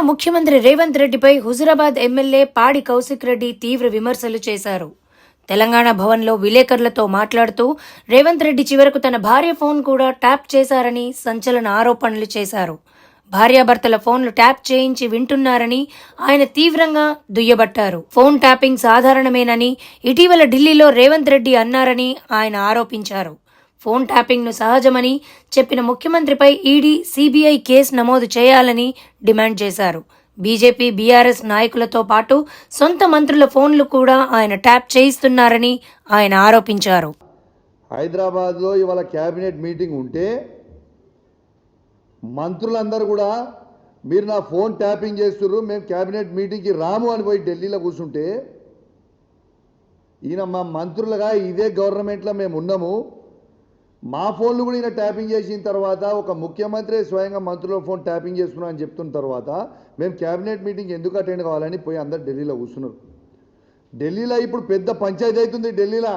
ముఖ్యమంత్రి రేవంత్ రెడ్డిపై హుజురాబాద్ ఎమ్మెల్యే పాడి కౌశిక్ రెడ్డి తీవ్ర విమర్శలు చేశారు. తెలంగాణ భవన్లో విలేకరులతో మాట్లాడుతూ రేవంత్ రెడ్డి చివరకు తన భార్య ఫోన్ కూడా ట్యాప్ చేశారని సంచలన ఆరోపణలు చేశారు. భార్యాభర్తల ఫోన్లు ట్యాప్ చేయించి వింటున్నారని ఆయన తీవ్రంగా దుయ్యబట్టారు. ఫోన్ ట్యాపింగ్ సాధారణమేనని ఇటీవల ఢిల్లీలో రేవంత్ రెడ్డి అన్నారని ఆయన ఆరోపించారు. ఫోన్ ట్యాపింగ్ను సహజమని చెప్పిన ముఖ్యమంత్రిపై ఈడీ సిబిఐ కేసు నమోదు చేయాలని డిమాండ్ చేశారు. బీజేపీ బీఆర్ఎస్ నాయకులతో పాటు సొంత మంత్రుల ఫోన్లు కూడా ఆయన ట్యాప్ చేయిస్తున్నారని ఆయన ఆరోపించారు. హైదరాబాద్లో ఇవాళ క్యాబినెట్ మీటింగ్ ఉంటే మంత్రులందరూ కూడా మీరు నా ఫోన్ ట్యాపింగ్ చేస్తున్నారు మేము క్యాబినెట్ మీటింగ్కి రాము అని పోయి ఢిల్లీలో కూర్చుంటే ఈయన మా మంత్రులుగా ఇదే గవర్నమెంట్లో మేము ఉన్నాము మా ఫోన్లు కూడా ఈయన ట్యాపింగ్ చేసిన తర్వాత ఒక ముఖ్యమంత్రి స్వయంగా మంత్రుల ఫోన్ ట్యాపింగ్ చేస్తున్నాం అని చెప్తున్న తర్వాత మేము క్యాబినెట్ మీటింగ్ ఎందుకు అటెండ్ కావాలని పోయి అందరు ఢిల్లీలో కూర్చున్నారు. ఢిల్లీలో ఇప్పుడు పెద్ద పంచాయతీ అవుతుంది ఢిల్లీలో.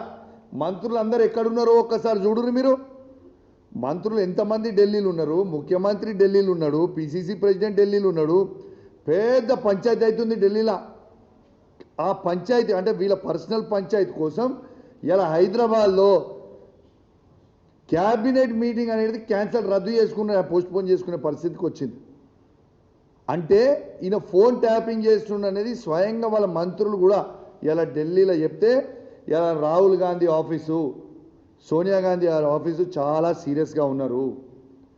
మంత్రులు అందరు ఎక్కడున్నారో ఒక్కసారి చూడురు మీరు. మంత్రులు ఎంతమంది ఢిల్లీలో ఉన్నారు? ముఖ్యమంత్రి ఢిల్లీలో ఉన్నాడు పిసిసి ప్రెసిడెంట్ ఢిల్లీలో ఉన్నాడు. పెద్ద పంచాయతీ అవుతుంది ఢిల్లీలో. ఆ పంచాయతీ అంటే వీళ్ళ పర్సనల్ పంచాయతీ కోసం ఇలా హైదరాబాద్లో క్యాబినెట్ మీటింగ్ అనేది క్యాన్సల్ రద్దు చేసుకునే పోస్ట్పోన్ చేసుకునే పరిస్థితికి వచ్చింది. అంటే ఈయన ఫోన్ ట్యాపింగ్ చేస్తుండ అనేది స్వయంగా వాళ్ళ మంత్రులు కూడా ఇలా ఢిల్లీలో చెప్తే ఇలా రాహుల్ గాంధీ ఆఫీసు సోనియా గాంధీ గారి ఆఫీసు చాలా సీరియస్గా ఉన్నారు.